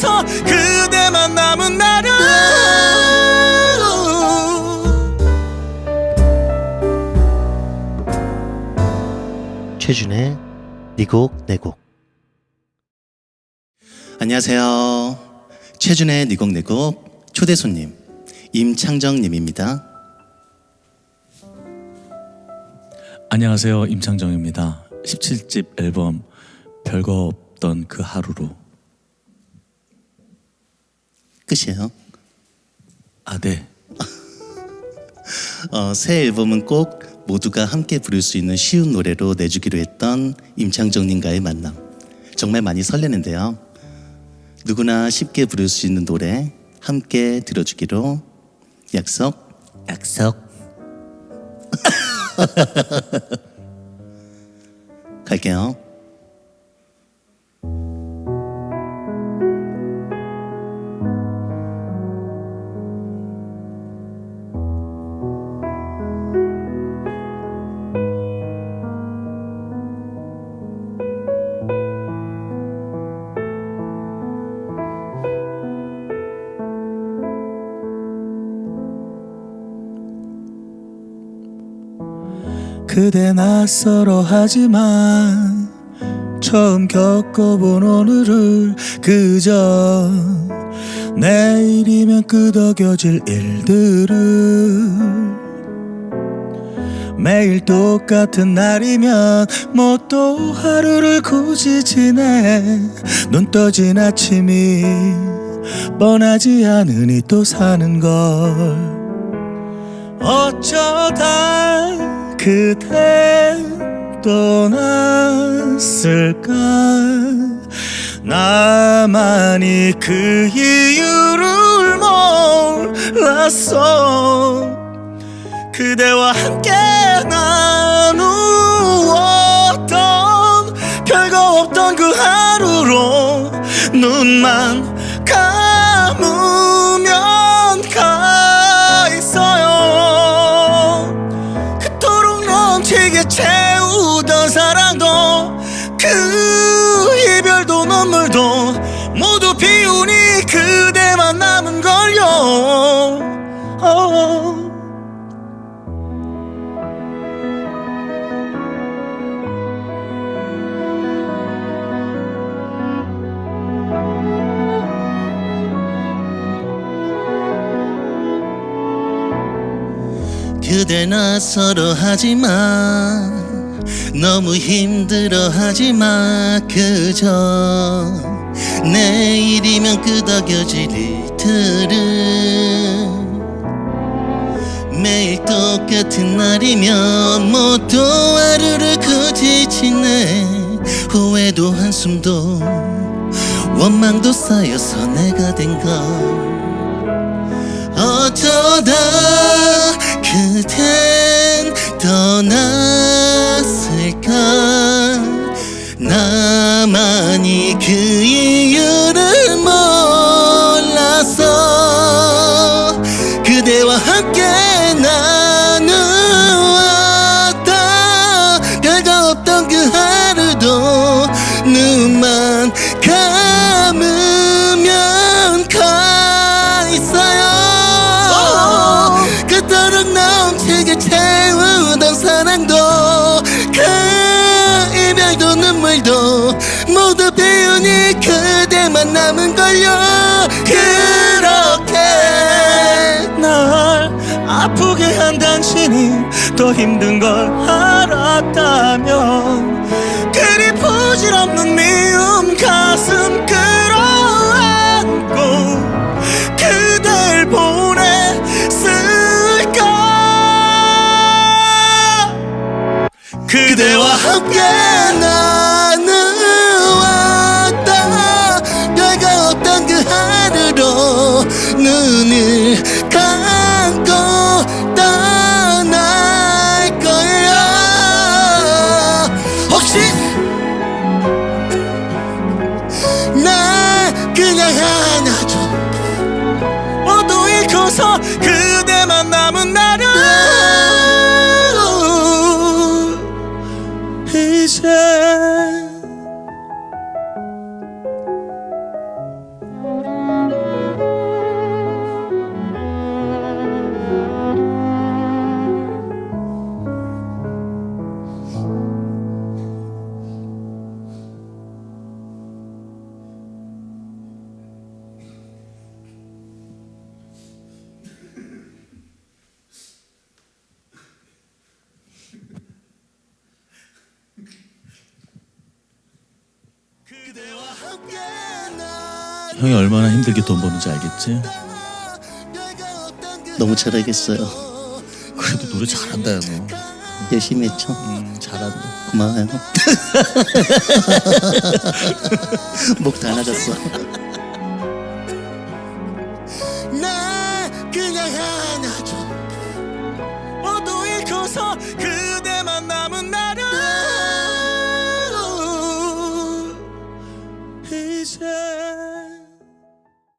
잃고서 그대만 남은 나를 최준의 니곡 내곡 안녕하세요. 최준의 니곡 내곡 초대 손님 임창정님입니다. 안녕하세요 임창정입니다 17집 앨범 별거 없던 그 하루로 끝이에요. 아 네 어, 새 앨범은 꼭 모두가 함께 부를 수 있는 쉬운 노래로 내주기로 했던 임창정님과의 만남. 정말 많이 설레는데요. 누구나 쉽게 부를 수 있는 노래 함께 들어주기로 약속. 약속 갈게요. 그대 낯설어 하지만 처음 겪어본 오늘을 그저 내일이면 끄덕여질 일들을. 매일 똑같은 날이면 뭐 또 하루를 굳이 지내. 눈 떠진 아침이 뻔하지 않으니 또 사는 걸. 어쩌다 그대 떠났을까? 나만이 그 이유를 몰랐어. 그대와 함께 나누었던 별거 없던 그 하루로 눈만 감으 그 이별도 눈물도 모두 비우니 그대만 남은 걸요 어. 그대 낯설어 하지만 너무 힘들어 하지 마 그저 내일이면 끄덕여질 일들은 매일 똑같은 날이면 모두 하루를 굳이 지내 후회도 한숨도 원망도 쌓여서 내가 된 걸 어쩌다 그댄 떠 함께 나누었다. 별거 없던 그 하루도 눈만 감으면 가 있어요. 그토록 넘치게 채우던 사랑도 그 이별도 눈물도 모두 비우니 그대만 남은 걸요. 그 당신이 더 힘든 걸 알았다면 그리 부질없는 미움 가슴 끌어안고 그댈 보냈을까? 그대와 함께 나누었다. 별거 없던 그 하루로 눈을 그냥 안아줘 모두 잃고서 그대만 남은 나를 이제 형이 얼마나 힘들게 돈 버는지 알겠지? 너무 잘하겠어요. 그래도 노래 잘한다 너 열심히 했죠. 음, 잘한다 고마워요. 목 다 나갔어.